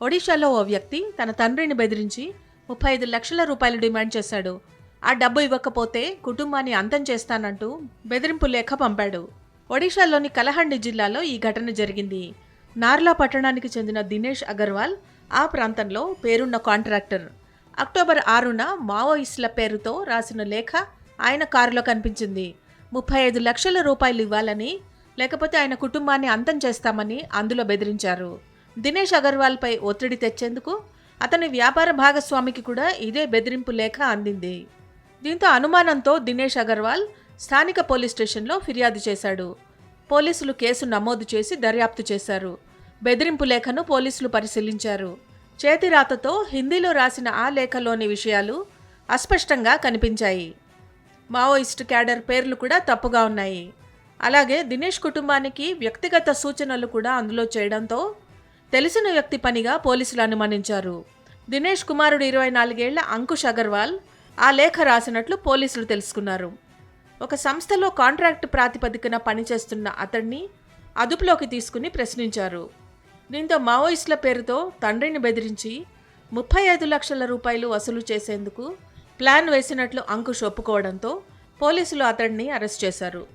ఒడిషాలో ఓ వ్యక్తి తన తండ్రిని బెదిరించి ముప్పై ఐదు లక్షల రూపాయలు డిమాండ్ చేశాడు. ఆ డబ్బు ఇవ్వకపోతే కుటుంబాన్ని అంతం చేస్తానంటూ బెదిరింపు లేఖ పంపాడు. ఒడిషాలోని కలహండి జిల్లాలో ఈ ఘటన జరిగింది. నార్లా పట్టణానికి చెందిన దినేష్ అగర్వాల్ ఆ ప్రాంతంలో పేరున్న కాంట్రాక్టర్. అక్టోబర్ ఆరున మావోయిస్టుల పేరుతో రాసిన లేఖ ఆయన కారులో కనిపించింది. ముప్పై ఐదు లక్షల రూపాయలు ఇవ్వాలని లేకపోతే ఆయన కుటుంబాన్ని అంతం చేస్తామని అందులో బెదిరించారు. దినేష్ అగర్వాల్పై ఒత్తిడి తెచ్చేందుకు అతని వ్యాపార భాగస్వామికి కూడా ఇదే బెదిరింపు లేఖ అందింది. దీంతో అనుమానంతో దినేష్ అగర్వాల్ స్థానిక పోలీస్ స్టేషన్లో ఫిర్యాదు చేశాడు. పోలీసులు కేసు నమోదు చేసి దర్యాప్తు చేశారు. బెదిరింపు లేఖను పోలీసులు పరిశీలించారు. చేతి రాతతో హిందీలో రాసిన ఆ లేఖలోని విషయాలు అస్పష్టంగా కనిపించాయి. మావోయిస్ట్ క్యాడర్ పేర్లు కూడా తప్పుగా ఉన్నాయి. అలాగే దినేష్ కుటుంబానికి వ్యక్తిగత సూచనలు కూడా అందులో చేయడంతో తెలిసిన వ్యక్తి పనిగా పోలీసులు అనుమానించారు. దినేష్ కుమారుడు ఇరవై నాలుగేళ్ళ అంకుష్ అగర్వాల్ ఆ లేఖ రాసినట్లు పోలీసులు తెలుసుకున్నారు. ఒక సంస్థలో కాంట్రాక్ట్ ప్రాతిపదికన పనిచేస్తున్న అతన్ని అదుపులోకి తీసుకుని ప్రశ్నించారు. దీంతో మావోయిస్టుల పేరుతో తండ్రిని బెదిరించి ముప్పై ఐదు లక్షల రూపాయలు వసూలు చేసేందుకు ప్లాన్ వేసినట్లు అంకుష్ ఒప్పుకోవడంతో పోలీసులు అతడిని అరెస్ట్ చేశారు.